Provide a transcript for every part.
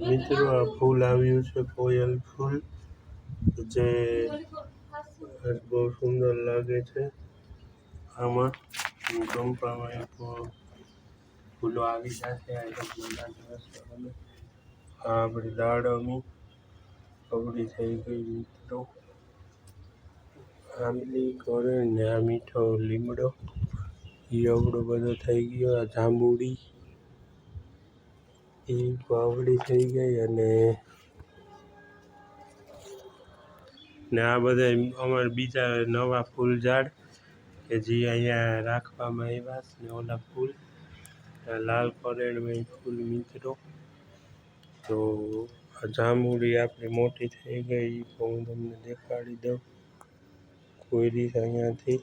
મિત્રો, આ ફૂલ આવ્યું છે કોયલ ફૂલ, જે બહુ સુંદર લાગે છે. આમાં એક ફૂલો આવી જશે આ આપણી દાડમી કબડી થઈ ગઈ મિત્રો. આંબલી કોરણ ને આ મીઠો લીમડો એ અવડો બધો થઈ ગયો, આ જાંબુડી. એ પાવડી થઈ ગઈ અને ને આ બધા અમારે બીજા નવા ફૂલ ઝાડ કે જે અહીંયા રાખવામાં આવ્યા છે ને ઓલા ફૂલ લાલ કરેણમાં ફૂલ મિત્રો તો આ જાંબુડી આપણી મોટી થઈ ગઈ તો હું તમને દેખાડી દઉં. કોઈ રીત અહીંયાથી.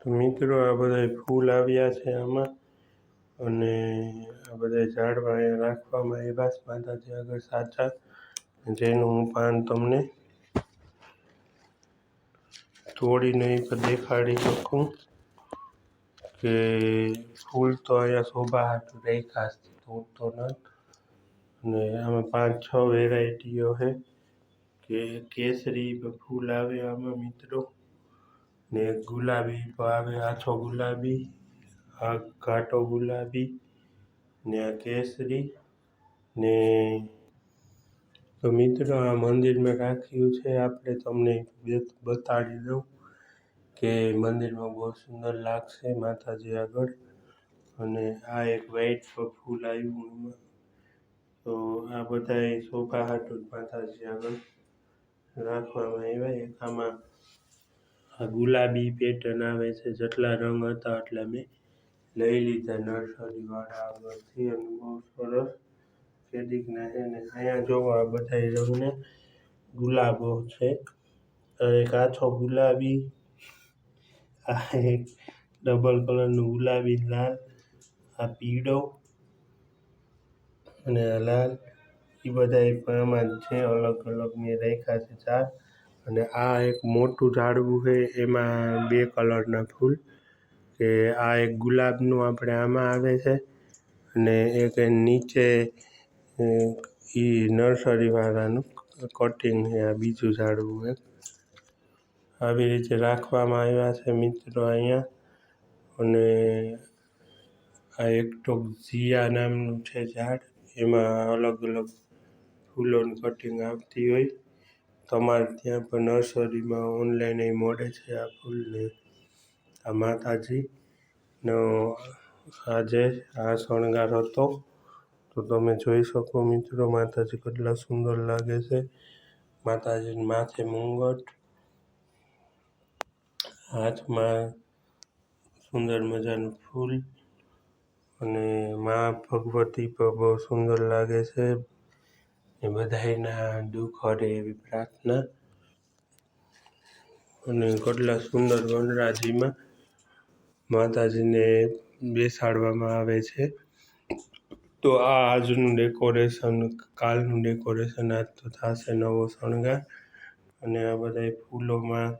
તો મિત્રો, આ બધા ફૂલ આવ્યા છે આમાં. અને આ બધા ઝાડવા અહીંયા રાખવામાં આવ્યા છે. માતાજી આગળ સાચા જેનું હું પાન તમને તોડીને પર દેખાડી શકું કે ફૂલ તો અહીંયા શોભા હાટું રાખ્યા છે. તોડતો ન અને આમાં પાંચ છ વેરાયટીઓ છે કે કેસરી ફૂલ આવે આમાં મિત્રો. ને ગુલાબી આવે આછો ગુલાબી. આ ઘાટો ગુલાબી, ને આ કેસરી, ને તો મિત્રો આ મંદિરમાં રાખ્યું છે. આપણે તમને બતાડી દઉં કે મંદિરમાં બહુ સુંદર લાગશે માતાજી આગળ. અને આ એક વ્હાઈટ ફૂલ આવ્યું એમાં. તો આ બધા શોભા હાટું માતાજી આગળ રાખવામાં આવ્યા. એક આમાં આ ગુલાબી પેટર્ન આવે છે, જેટલા રંગ હતા એટલા મેં લઈ લીધા. નર્સરીવાળા આગળથી અને બહુ સરસ. ખેડીક નાખે અને અહીંયા જોવો આ બધા રંગને ગુલાબો છે. એક આછો ગુલાબી, આ એક ડબલ કલરનું ગુલાબી, લાલ, આ પીળો, અને આ લાલ. એ બધા આમાં છે, અલગ અલગ મેં રાખ્યા છે ચાર. અને આ એક મોટું ઝાડવું છે, એમાં બે કલરના ફૂલ. કે આ એક ગુલાબનું આપણે આમાં આવે છે અને એક નીચે એ નર્સરીવાળાનું કટિંગ છે, આ બીજું ઝાડવું એક આવી રીતે રાખવામાં આવ્યા છે મિત્રો અહીંયા. અને આ એક તો ઝિયા નામનું છે ઝાડ. એમાં અલગ અલગ ફૂલોની કટિંગ આવતી હોય. તમારે ત્યાં પણ નર્સરીમાં ઓનલાઈન એ મળે છે આ ફૂલને. આ માતાજીનો આજે આ શણગાર હતો. તો તમે જોઈ શકો મિત્રો, માતાજી કેટલા સુંદર લાગે છે. માતાજીને માથે મુંગટ. હાથમાં સુંદર મજાનું ફૂલ. અને મા ભગવતી પણ બહુ સુંદર લાગે છે. એ બધાયના દુઃખ હરે એવી પ્રાર્થના. અને કેટલા સુંદર વનરાજીમાં માતાજીને બેસાડવામાં આવે છે. તો આ આજનું ડેકોરેશન કાલનું ડેકોરેશન આજ તો થશે નવો શણગાર. અને આ બધા ફૂલોમાં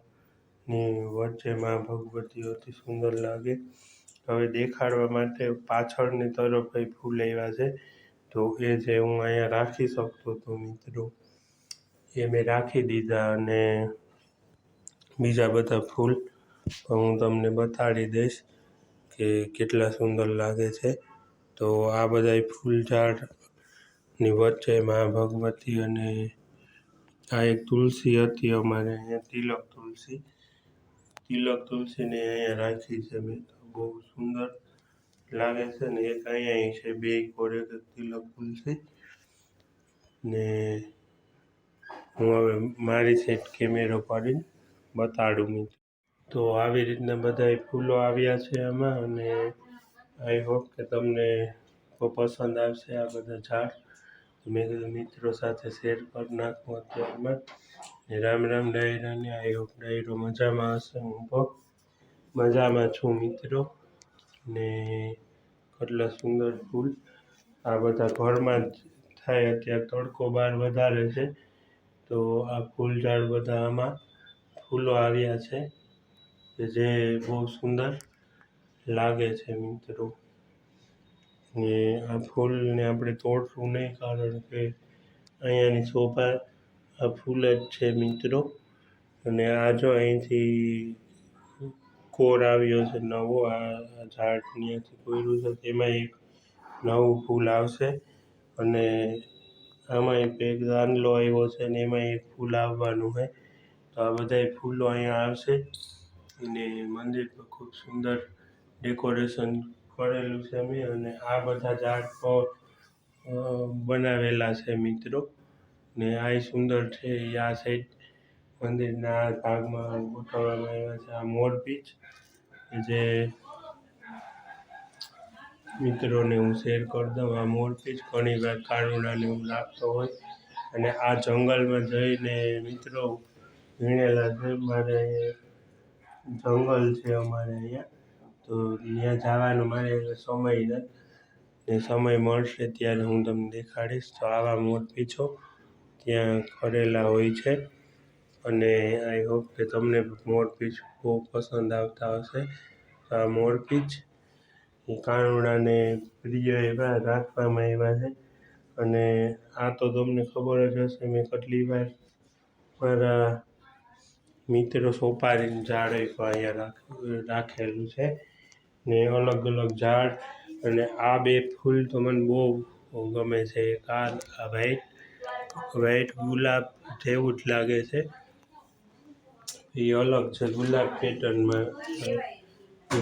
ની વચ્ચે મા ભગવતી અતિ સુંદર લાગે. હવે દેખાડવા માટે પાછળની તરફ એ ફૂલ આવ્યા છે. તો એ જે હું અહીંયા રાખી શકતો હતો મિત્રો, એ મેં રાખી દીધા અને બીજા બધા ફૂલ હું તમને બતાડી દઈશ કે કેટલા સુંદર લાગે છે. તો આ બધા ફૂલ ઝાડની વચ્ચે મા ભગવતી અને આ એક તુલસી હતી અમારે અહીંયા તિલક તુલસી. તિલક તુલસીને અહીંયા રાખી છે મેં. તો બહુ સુંદર લાગે છે ને એક અહીંયા છે બે કોરે તિલક તુલસી. ને હું હવે મારી સેટ કેમેરો પાડીને બતાડું મિત્રો. તો આવી રીતના બધાય ફૂલો આવ્યા છે આમાં અને આઈ હોપ કે તમને પસંદ આવશે આ બધા ઝાડ. મેં કીધું મિત્રો સાથે શેર કરી નાખું અત્યારમાં. ને રામ રામ ડાયરાને આઈ હોપ ડાયરો મજામાં હશે હું તો. મજામાં છું મિત્રો. ને કેટલા સુંદર ફૂલ. આ બધા ઘરમાં જ થાય અત્યારે તડકો બહાર વધારે છે. તો આ ફૂલ ઝાડ બધા આમાં ફૂલો આવ્યા છે. જે બહુ સુંદર લાગે છે મિત્રો. ને આ ફૂલને આપણે તોડશું નહીં કારણ કે અહીંયાની શોભા આ ફૂલ જ છે મિત્રો. અને આ જો અહીંથી કોર આવ્યો છે નવો, આ ઝાડ ત્યાંથી કોયરું છે, તેમાં એક નવું ફૂલ આવશે. અને આમાં એક એક દાંડલો આવ્યો છે અને એમાં એક ફૂલ આવવાનું છે. તો આ બધાય ફૂલો અહીંયા આવશે. અને મંદિર પર ખૂબ સુંદર ડેકોરેશન કરેલું છે અમે અને આ બધા ઝાડ પર બનાવેલા છે મિત્રો. ને આ સુંદર છે આ સાઈડ મંદિરના ભાગમાં ગોઠવવામાં આવ્યા છે આ મોરપીચ જે મિત્રોને હું શેર કરી દઉં, આ મોરપીચ ઘણી વાર કાનુડાને હું લાગતો હોય. અને આ જંગલમાં જઈને મિત્રો વીણેલા છે, મારે જંગલ છે અમારે અહીંયા. તો ત્યાં જવાનો મારે સમય નથી. ને સમય મળશે ત્યારે હું તમને દેખાડીશ. તો આવા મોરપીછો ત્યાં કરેલા હોય છે. અને આઈ હોપ કે તમને મોરપીંછ બહુ પસંદ આવતા હશે. આ મોરપીંછ કાનુડાને પ્રિય એવા રાખવામાં આવ્યા છે. અને આ તો તમને ખબર જ હશે, મેં કેટલી વાર મારા મિત્રો સોપારીનું ઝાડ અહીંયા રાખ, રાખેલું છે ને અલગ અલગ ઝાડ અને આ બે ફૂલ તો મને બહુ ગમે છે. એક આ વ્હાઈટ વ્હાઈટ ગુલાબ જેવું જ લાગે છે. એ અલગ છે ગુલાબ પેટર્નમાં.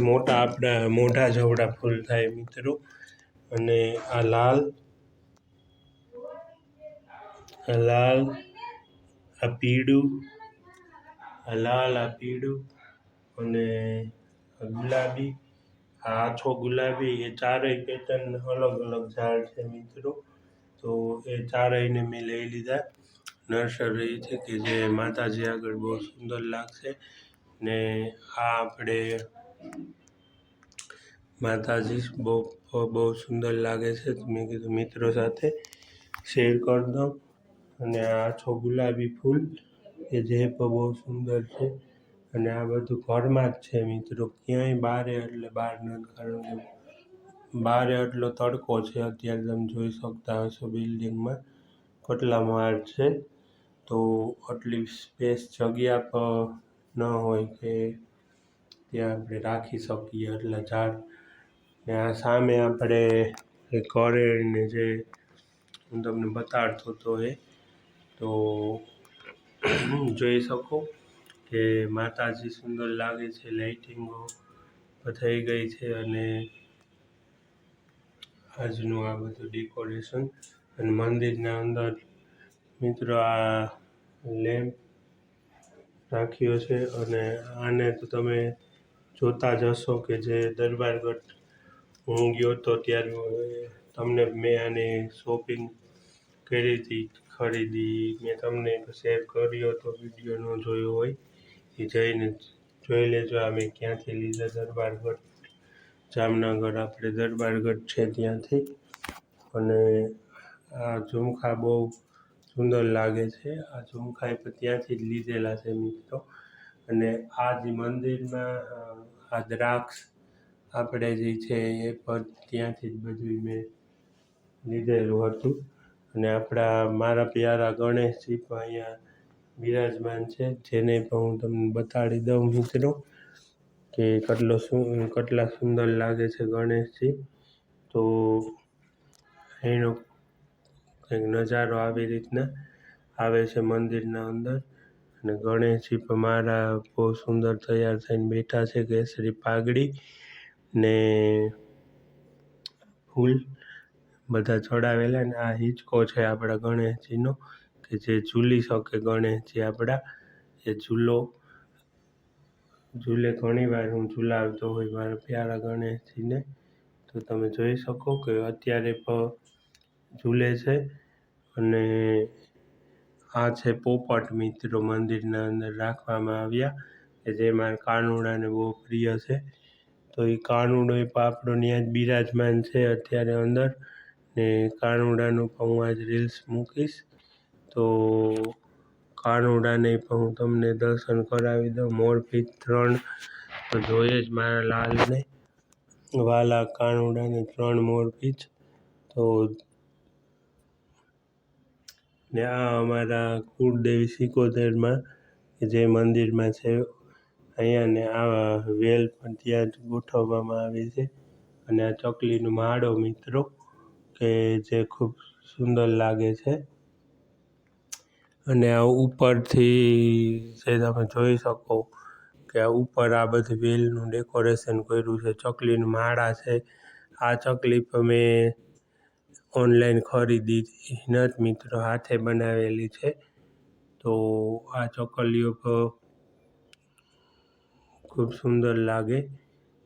મોટા આપણા મોઢા જવડા ફૂલ થાય મિત્રો. અને આ લાલ આ લાલ, આ પીળું લાલ આ પીળું અને ગુલાબી, આ આછો ગુલાબી, એ ચારેય પેટર્ન અલગ અલગ ઝાડ છે મિત્રો. તો એ ચારેયને મેં લઈ લીધા. નર્સરી છે કે જે માતાજી આગળ બહુ સુંદર લાગશે. ને આ આપણે માતાજી બહુ બહુ સુંદર લાગે છે. મેં કીધું મિત્રો સાથે શેર કરી દઉં. અને આછો ગુલાબી ફૂલ કે જે પણ બહુ સુંદર છે. અને આ બધું ઘરમાં જ છે મિત્રો. ક્યાંય બહારે એટલે બહાર નથી કારણ કે બારે એટલો તડકો છે. અત્યારે તમે જોઈ શકતા હશો બિલ્ડિંગમાં કેટલા માળ છે. તો આટલી સ્પેસ જગ્યા પર ન હોય કે ત્યાં આપણે રાખી શકીએ એટલા ઝાડ. ને આ સામે આપણે એ કરેલને જે હું તમને બતાડતો હતો એ. તો જોઈ શકો કે માતાજી સુંદર લાગે છે, લાઇટિંગો થઈ ગઈ છે અને આજનું આ બધું ડેકોરેશન અને મંદિરના અંદર મિત્રો આ લેમ્પ રાખ્યો છે અને આને તો તમે જોતા જ હશો કે જે દરબારગઢ હું ગયો તો ત્યારે તમને મેં આની શોપિંગ કરી હતી. ખરીદી મેં તમને શેર કર્યો તો વીડિયો ન જોયો હોય, એ જઈને જોઈ લેજો. આ મેં ક્યાંથી લીધા દરબારગઢ જામનગર. આપણે દરબારગઢ છે ત્યાંથી. અને આ ઝુમખા બહુ સુંદર લાગે છે. આ ઝુમખા એ ત્યાંથી જ લીધેલા છે મિત્રો. અને આ જે મંદિરમાં, આ દ્રાક્ષ આપણે જે છે એ પણ ત્યાંથી જ બધું મેં લીધેલું હતું. અને આપણા મારા પ્યારા ગણેશજી પણ અહીંયા બિરાજમાન છે, જેને પણ હું તમને બતાડી દઉં મિત્રો, કે કેટલો શું કેટલા સુંદર લાગે છે ગણેશજી. તો એનો કંઈક નજારો આવી રીતના આવે છે મંદિરના અંદર. અને ગણેશજી પણ મારા બહુ સુંદર તૈયાર થઈને બેઠા છે કેસરી પાઘડી ને ફૂલ બધા ચડાવેલા ને આ હિંચકો છે આપણા ગણેશજીનો, કે જે ઝૂલી શકે ગણેશજી આપણા, એ ઝૂલો, ઝૂલે ઘણીવાર હું ઝૂલાવતો હોય મારા પ્યારા ગણેશજીને, તો તમે જોઈ શકો કે અત્યારે પણ ઝૂલે છે અને આ છે પોપટ મિત્રો મંદિરના અંદર રાખવામાં આવ્યા, કે જે મારા કાનુડાને બહુ પ્રિય છે. તો એ કાનુડો એ આપણો ત્યાં જ બિરાજમાન છે અત્યારે અંદર. ને કાનુડાનું પણ હું આજ રીલ્સ મૂકીશ. તો કાનુડાને પણ હું તમને દર્શન કરાવી દઉં. મોરપીચ ત્રણ તો જોઈએ જ મારા લાલને. વાલા કાનુડાને ત્રણ મોરપીચ તો ને આ અમારા કુળદેવી સિકોતેરમાં જે મંદિરમાં છે, અહીંયા ને આ વેલ પણ ત્યાં જ ગોઠવવામાં આવી છે. અને આ ચકલીનો માળો મિત્રો. કે જે ખૂબ સુંદર લાગે છે. અને આ ઉપરથી જે તમે જોઈ શકો કે આ ઉપર આ બધી વેલનું ડેકોરેશન કર્યું છે. ચકલીનું માળા છે. આ ચકલી પણ મેં ઓનલાઈન ખરીદી નથી મિત્રો હાથે બનાવેલી છે. તો આ ચકલીઓ ખૂબ સુંદર લાગે.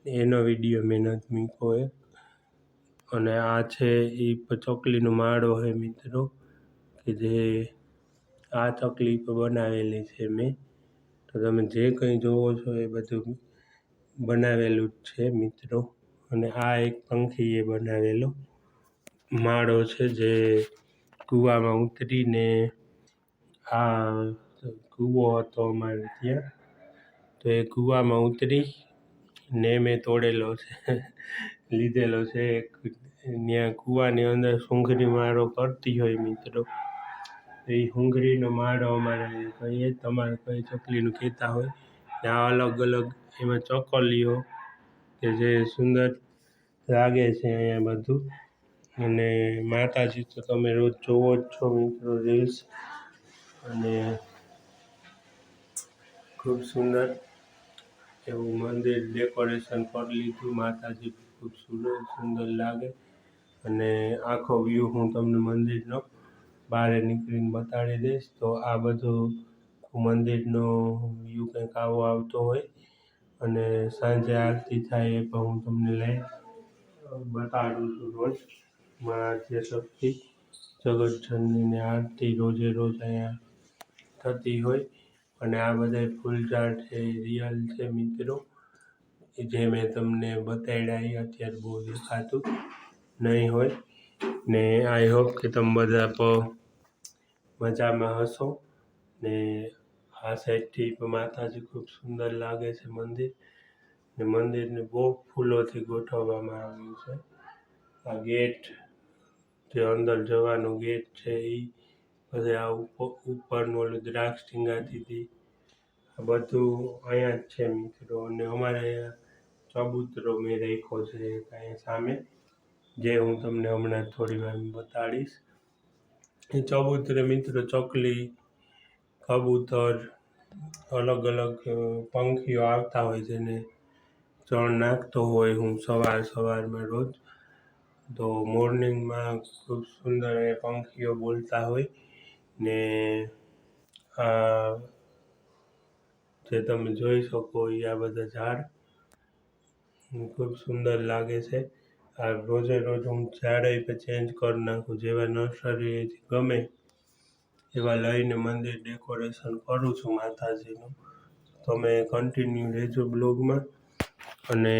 એનો વીડિયો મેં નથી મૂક્યો એક અને આ છે એ ચકલીનો માળો છે મિત્રો, કે જે આ ચકલી પર બનાવેલી છે મેં. તો તમે જે કંઈ જોવો છો એ બધું બનાવેલું જ છે મિત્રો. અને આ એક પંખીએ બનાવેલો માળો છે જે કૂવામાં ઉતરીને આ કૂવો હતો અમારે ત્યાં. તો એ કૂવામાં ઉતરી ને મેં તોડેલો છે. લીધેલો છે. એક ત્યાં કૂવાની અંદર સુંઘરી માળો કરતી હોય મિત્રો. એ સુંઘરીનો માળો અમારે કહીએ, તમારે કઈ ચકલીનું કહેતા હોય આ અલગ અલગ એમાં ચકલીઓ કે જે સુંદર લાગે છે અહીંયા બધું. અને માતાજી તો તમે રોજ જોવો જ છો મિત્રો રીલ્સ અને ખૂબ સુંદર એવું મંદિર ડેકોરેશન કરી લીધું માતાજી ખૂબ સુંદર લાગે. અને આખો વ્યૂ હું તમને મંદિરનો બહાર નીકળીને બતાડી દઈશ. તો આ બધું મંદિરનો વ્યૂ કંઈક આવો આવતો હોય. અને સાંજે આરતી થાય એ પણ હું તમને લઈ બતાડું છું રોજ મારા શક્તિ જગતજનનીની આરતી રોજે રોજ અહીંયા થતી હોય. અને આ બધા ફૂલઝાડ છે, રિયલ છે મિત્રો. જે મેં તમને બતાડ્યા એ અત્યારે બહુ દેખાતું નહીં હોય. ને આઈ હોપ કે તમે બધા પ મજામાં હશો. ને આ સાઈડથી માતાજી ખૂબ સુંદર લાગે છે મંદિર. ને મંદિરને બહુ ફૂલોથી ગોઠવવામાં આવ્યું છે. આ ગેટ જે અંદર જવાનો ગેટ છે એ પછી આ ઉપરનું ઓલું દ્રાક્ષ ટીંગાથી આ બધું અહીંયા જ છે મિત્રો. અને અમારે અહીંયા ચબૂતરો મેં રાખ્યો છે અહીંયા સામે, જે હું તમને હમણાં થોડી વાર બતાડીશ. એ ચબૂતરે મિત્રો ચકલી, કબૂતર, અલગ અલગ પંખીઓ આવતા હોય જેને ચણ નાખતો હોય હું સવાર સવારમાં રોજ. તો મોર્નિંગમાં ખૂબ સુંદર એ પંખીઓ બોલતા હોય ને, આ, જે તમે જોઈ શકો એ આ બધા ઝાડ ખૂબ સુંદર લાગે છે. આ રોજે રોજ હું જાડાઈ પણ ચેન્જ કરી નાખું, જેવા નર્સરી ગમે એવા લઈને મંદિર ડેકોરેશન કરું છું માતાજીનું. તમે કન્ટિન્યુ રહેજો બ્લોગમાં અને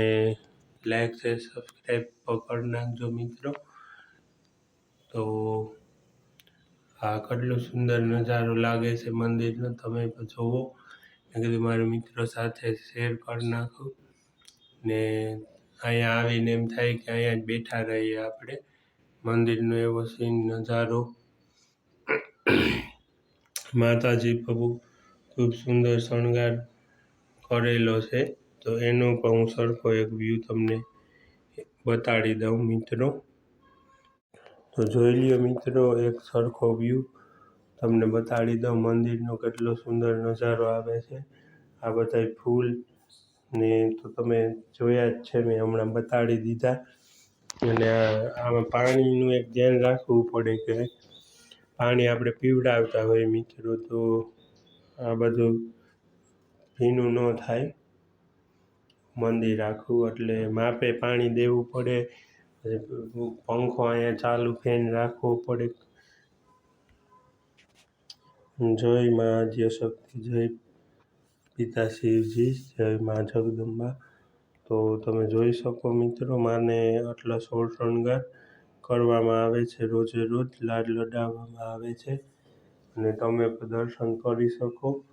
લાઈક છે સબસ્ક્રાઈબ કરી નાખજો મિત્રો. તો આ કેટલો સુંદર નજારો લાગે છે મંદિરનો, તમે જોવો. મેં કીધું મારા મિત્રો સાથે શેર કરી નાખું. ને અહીંયા આવીને એમ થાય કે અહીંયા જ બેઠા રહીએ આપણે. મંદિરનો એવો સીન નજારો. માતાજી પ્રભુ ખૂબ સુંદર શણગાર કરેલો છે. તો એનો પણ હું સરખો એક વ્યૂ તમને બતાડી દઉં મિત્રો. તો જોઈ લ્યો મિત્રો, એક સરખો વ્યૂ તમને બતાડી દઉં. મંદિરનો કેટલો સુંદર નજારો આવે છે. આ બધા ફૂલ ને તો તમે જોયા જ છે, મેં હમણાં બતાડી દીધા. અને આમાં પાણીનું એક ધ્યાન રાખવું પડે કે પાણી આપણે પીવડાવતા હોય મિત્રો, તો આ બધું ભીનું ન થાય. મંદિર રાખવું એટલે માપે પાણી દેવું પડે. પંખો અહીંયા ચાલુ ફેન રાખવો પડે. જય મા આદ્ય શક્તિ, જય પિતા શિવજી, જય મા જગદંબા. તો તમે જોઈ શકો મિત્રો, માને આટલા સોળ શણગાર કરવામાં આવે છે રોજે રોજ, લાડ લડાવવામાં આવે છે. અને તમે દર્શન કરી શકો.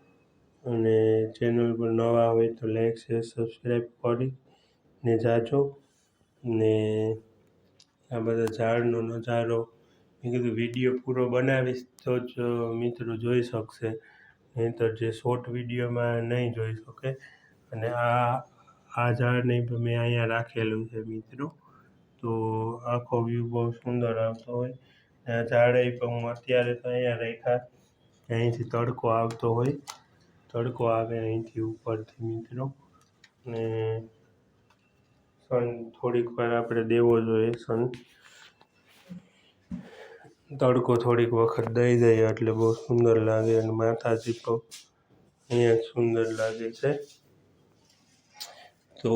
અને ચેનલ પર નવા હોય તો લાઈક, શેર સબસ્ક્રાઈબ કરીને જાજો. ને આ બધા ઝાડનો નજારો, મેં કીધું વીડિયો પૂરો બનાવીશ તો જ મિત્રો જોઈ શકશે. નહીંતર જે શોર્ટ વિડીયોમાં નહીં જોઈ શકે. અને આ આ ઝાડને પણ મેં અહીંયા રાખેલું છે મિત્રો. તો આખો વ્યૂ બહુ સુંદર આવતો હોય. અને આ ઝાડે પણ હું અત્યારે તો અહીંયા રાખ્યા અહીંથી તડકો આવતો હોય. તડકો આવે અહીંથી ઉપરથી મિત્રો. ને સન થોડીક વાર આપણે દેવો જોઈએ સન તડકો થોડીક વખત દઈ દઈએ એટલે બહુ સુંદર લાગે અને માથાજી પણ અહીંયા સુંદર લાગે છે. તો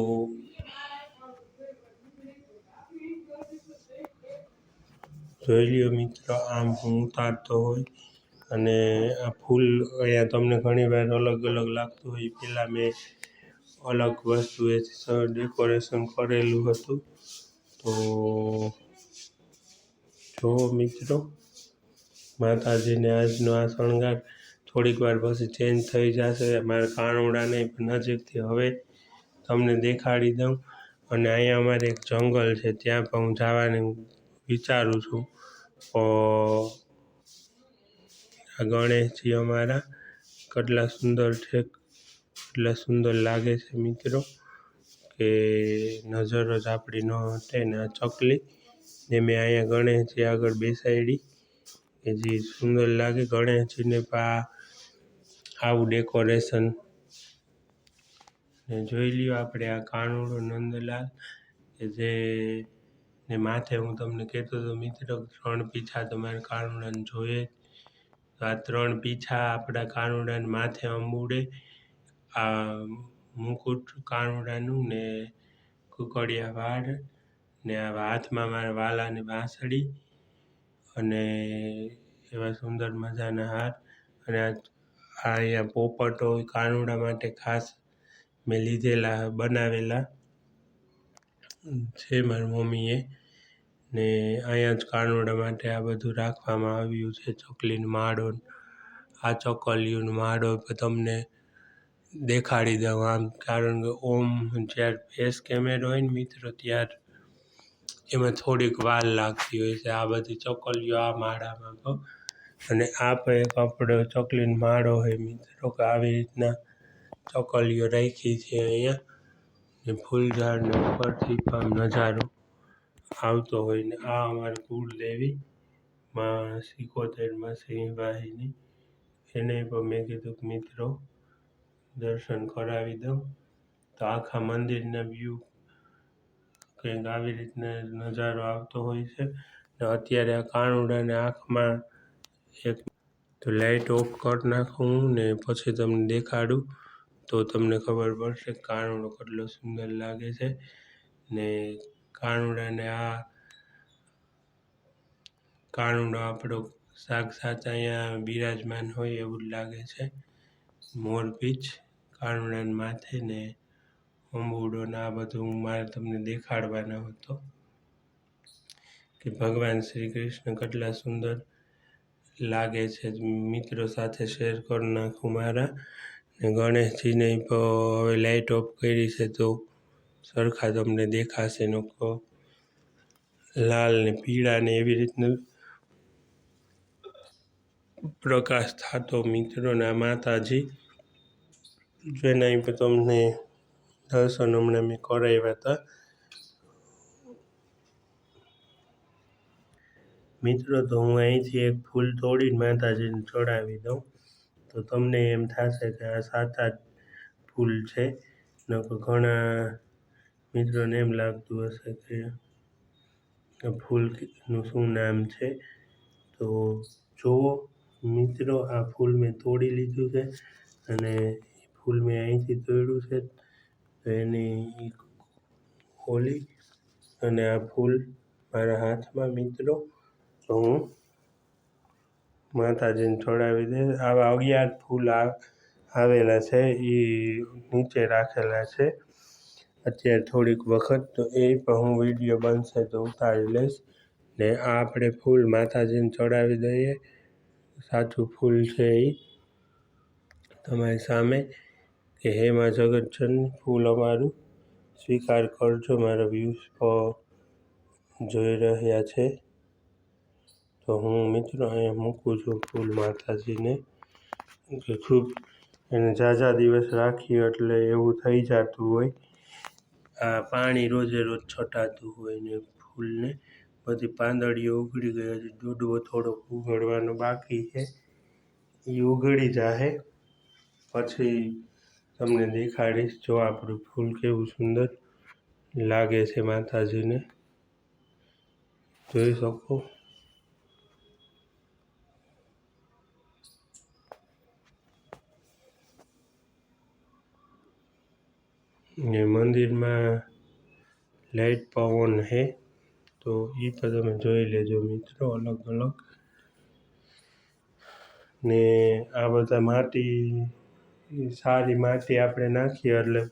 જોઈ લ્યો મિત્રો, આમ હું ઉતારતો હોય અને આ ફૂલ અહીંયા તમને ઘણી વાર અલગ અલગ લાગતું હોય. પહેલાં મેં અલગ વસ્તુએથી ડેકોરેશન કરેલું હતું. તો જુઓ મિત્રો, માતાજીને આજનો આ શણગાર થોડીક વાર પછી ચેન્જ થઈ જશે. મારા પણ નજીકથી હવે તમને દેખાડી દઉં. અને અહીંયા અમારે એક જંગલ છે, ત્યાં પણ હું જવાનું વિચારું છું. આ ગણેશજી અમારા કેટલા સુંદર છે એટલા સુંદર લાગે છે મિત્રો, કે નજર જ આપણી ન હટે ને આ ચકલી. ને મેં અહીંયા ગણેશજી આગળ બેસાડી. કે જે સુંદર લાગે ગણેશજીને પા આવું ડેકોરેશન. ને જોઈ લ્યો આપણે આ કાનુડો, નંદલાલ, કે જે ને માથે હું તમને કહેતો હતો મિત્રો, ત્રણ પીછા તમારે કાનુડાને જોઈએ તો આ ત્રણ પીછા આપણા કાનુડાને માથે અંબુડે. આ મુકુટ કાનુડાનું ને કુકડિયા વાળ. ને આવા હાથમાં મારા વાલાની વાંસળી અને એવા સુંદર મજાના હાર અને આ અહીંયા પોપટો કાનુડા માટે ખાસ મેં લીધેલા, બનાવેલા. છે મારી મમ્મીએ. ને અહીંયા જ કાનુડા માટે આ બધું રાખવામાં આવ્યું છે, ચોકલીનો માળો આ ચોકલીઓનો માળો તમને દેખાડી દઉં આમ, કારણ કે ઓમ જ્યારે ફેસ કેમેરો હોય ને મિત્રો, ત્યારે એમાં થોડીક વાર લાગતી હોય છે. આ બધી ચકલીઓ આ માળામાં તો અને આ પણ એક આપણો ચકલીનો માળો હોય મિત્રો. કે આવી રીતના ચકલીઓ રાખી છે અહીંયા. ને ફૂલઝાડને ઉપરથી પણ નજારો આવતો હોય ને આ અમારી કુળદેવી માં સિકોતેરમાં સિંહવાહિની. એને પણ મેં કીધું કે મિત્રો, દર્શન કરાવી દઉં. તો આખા મંદિરના વ્યૂ કંઈક આવી રીતના નજારો આવતો હોય છે. ને અત્યારે આ કાનુડાને આંખમાં એક તો લાઇટ ઓફ કરી નાખું ને પછી તમને દેખાડું તો તમને ખબર પડશે કાનુડો કેટલો સુંદર લાગે છે. ને કાનુડાને આ કાનુડો આપણો સાક્ષાત અહીંયા બિરાજમાન હોય એવું જ લાગે છે. મોરપીંછ કાનુડાને માથે ને અંબુડો ને આ બધું મારે તમને દેખાડવાનો હતો કે ભગવાન શ્રી કૃષ્ણ કેટલા સુંદર લાગે છે. મિત્રો સાથે શેર કરી નાખું મારા. ને ગણેશજીને હવે લાઇટ ઓફ કરી છે તો સરખા તમને દેખાશે લોકો લાલ ને પીળા ને એવી રીતનું પ્રકાશ થતો મિત્રોના માતાજી. જેના તમને દર્શન હમણાં મેં કરાવ્યા હતા. મિત્રો, તો હું અહીંથી એક ફૂલ તોડીને માતાજીને ચડાવી દઉં. તો તમને એમ થશે કે આ આઠ ફૂલ છે. નકર ઘણા મિત્રોને એમ લાગતું હશે કે ફૂલનું શું નામ છે. તો જુઓ મિત્રો, આ ફૂલ મેં તોડી લીધું છે અને ફૂલ મેં અહીંથી તોડ્યું છે. એની ખોલી અને આ ફૂલ મારા હાથમાં મિત્રો. તો હું માતાજીને છોડાવી દે. આવા અગિયાર ફૂલ આવેલા છે એ નીચે રાખેલા છે. અત્યારે થોડીક વખત તો એ પણ હું વીડિયો બનશે તો ઉતારી લઈશ. ને આ આપણે ફૂલ માતાજીને ચડાવી દઈએ. સાચું ફૂલ છે એ તમારી સામે કે મા જગતજન ફૂલ અમારું સ્વીકાર કરજો, મારા વ્યૂઝ જોઈ રહ્યા છે. તો હું મિત્રો અહીંયા મૂકું છું ફૂલ માતાજીને. કે ખૂબ એને ઝાઝા દિવસ રાખીએ એટલે એવું થઈ જતું હોય. આ પાણી રોજે રોજ છટાતું હોય ને ફૂલને. બધી પાંદડીઓ ઉગડી ગઈ હજી દૂધવો થોડોક ઉગડવાનો બાકી છે. એ ઉગડી જાહે. પછી તમને દેખાડીશ જો આપણું ફૂલ કેવું સુંદર લાગે છે માતાજીને. જોઈ શકો? ને મંદિરમાં લાઈટ પવન હે, તો એ પણ તમે જોઈ લેજો મિત્રો અલગ અલગ ને આ બધા માટી સારી માટી આપણે નાખીએ એટલે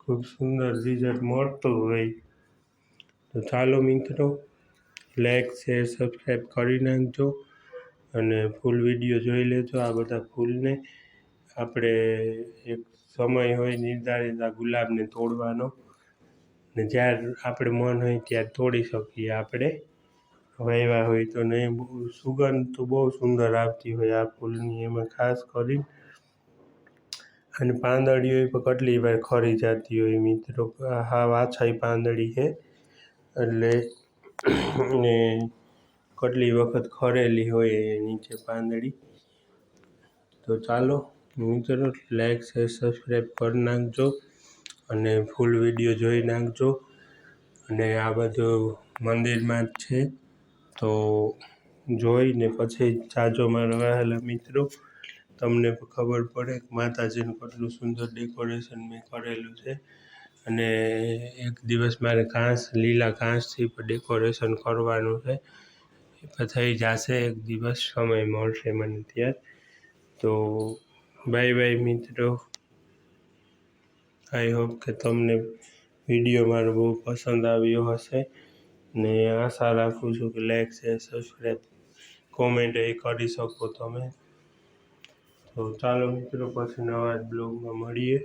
ખૂબ સુંદર રિઝલ્ટ મળતું હોય. તો ચાલો મિત્રો લાઈક શેર સબસ્ક્રાઈબ કરી નાખજો અને ફૂલ વીડિયો જોઈ લેજો આ બધા ફૂલને. આપણે એક સમય હોય નિર્ધારિત આ ગુલાબને તોડવાનો ને જ્યારે આપણે મન હોય ત્યારે તોડી શકીએ આપણે. વહેવા હોય તો નહીં, બહુ સુગંધ તો બહુ સુંદર આવતી હોય આ ફૂલની, એમાં ખાસ કરી અને પાંદડીઓ પણ કેટલી વાર ખરી જતી હોય મિત્રો. હા વાછાઈ પાંદડી છે. એટલે ને કેટલી વખત ખરેલી હોય એ નીચે પાંદડી. તો ચાલો, મિત્રો લાઈક શેર સબસ્ક્રાઈબ કરી નાખજો અને ફૂલ વીડિયો જોઈ નાખજો. અને આ બધું મંદિરમાં જ છે. તો જોઈને પછી જાજો મારા વહાલા મિત્રો. તમને ખબર પડે કે માતાજીનું કેટલું સુંદર ડેકોરેશન મેં કરેલું છે. અને એક દિવસ મારે ઘાસ, લીલા ઘાસથી પણ ડેકોરેશન કરવાનું છે. એ થઈ જશે એક દિવસ, સમય મળશે મને ત્યાર તો બાય બાય મિત્રો. આઈ હોપ કે તમને વીડિયો મારો બહુ પસંદ આવ્યો હશે. ને આશા રાખું છું કે લાઈક શેર સબસ્ક્રાઈબ કોમેન્ટ એ કરી શકો તમે. તો ચાલો મિત્રો પછી નવા જ બ્લોગમાં મળીએ